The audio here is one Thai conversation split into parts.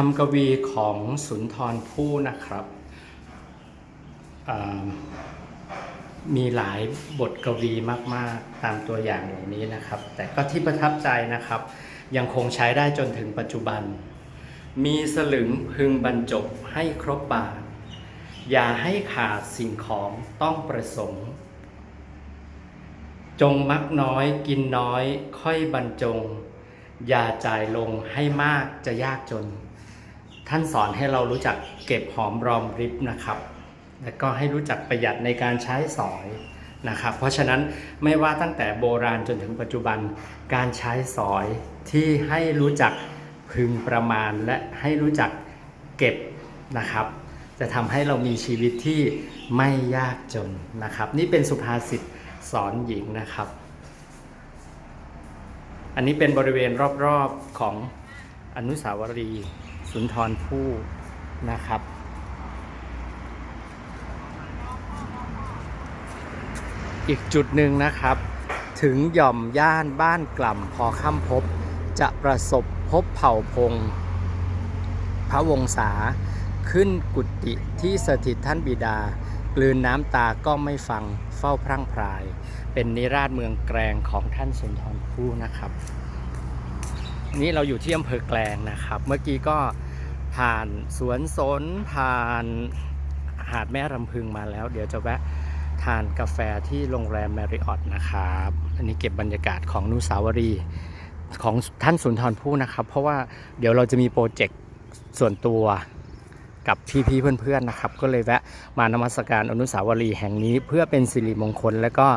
คำกวีของสุนทรภู่นะครับ มีหลายบทกวีมาก ๆ ตามตัวอย่างเหล่านี้นะครับ แต่ก็ที่ประทับใจนะครับ ยังคงใช้ได้จนถึงปัจจุบัน มีสลึงพึงบรรจบให้ครบบาท อย่าให้ขาดสิ่งของต้องประสงค์ จงมักน้อยกินน้อยค่อยบรรจงอย่าจ่ายลงให้มากจะยากจน ท่านสอนให้เรารู้จักเก็บหอมรอมริบนะครับ และก็ให้รู้จักประหยัดในการใช้สอยนะครับ เพราะฉะนั้นไม่ว่าตั้งแต่โบราณจนถึงปัจจุบันการใช้สอยที่ให้รู้จักพึงประมาณและให้รู้จักเก็บนะครับ จะทำให้เรามีชีวิตที่ไม่ยากจนนะครับ นี่เป็นสุภาษิตสอนหญิงนะครับ อันนี้เป็นบริเวณรอบๆของอนุสาวรีย์ สุนทรภู่นะครับ อีกจุดหนึ่งนะครับ ถึงหย่อมย่านบ้านกล่ำพอค่ำพบ จะประสบพบเผ่าพง พระวงศาขึ้นกุฏิที่สถิตท่านบิดา กลืนน้ำตาก็ไม่ฟังเฝ้าพรั่งพราย เป็นนิราชเมืองแกลงของท่านสุนทรภู่นะครับ นี่เราอยู่ที่อำเภอแกลงนะครับ เมื่อกี้ก็ ผ่านสวนสนผ่านหาดแม่รำพึงมาแล้ว เดี๋ยวจะแวะทานกาแฟที่โรงแรมแมริออตนะครับ อันนี้เก็บบรรยากาศของอนุสาวรีย์ของท่านสุนทรภู่นะครับ เพราะว่าเดี๋ยวเราจะมีโปรเจกต์ส่วนตัวกับพี่ๆเพื่อนๆนะครับ ก็เลยแวะมานมัสการอนุสาวรีย์แห่งนี้เพื่อเป็นสิริมงคล และก็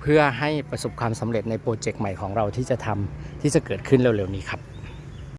เพื่อให้ประสบความสำเร็จในโปรเจกต์ใหม่ของเราที่จะทำที่จะเกิดขึ้นเร็วๆนี้ครับ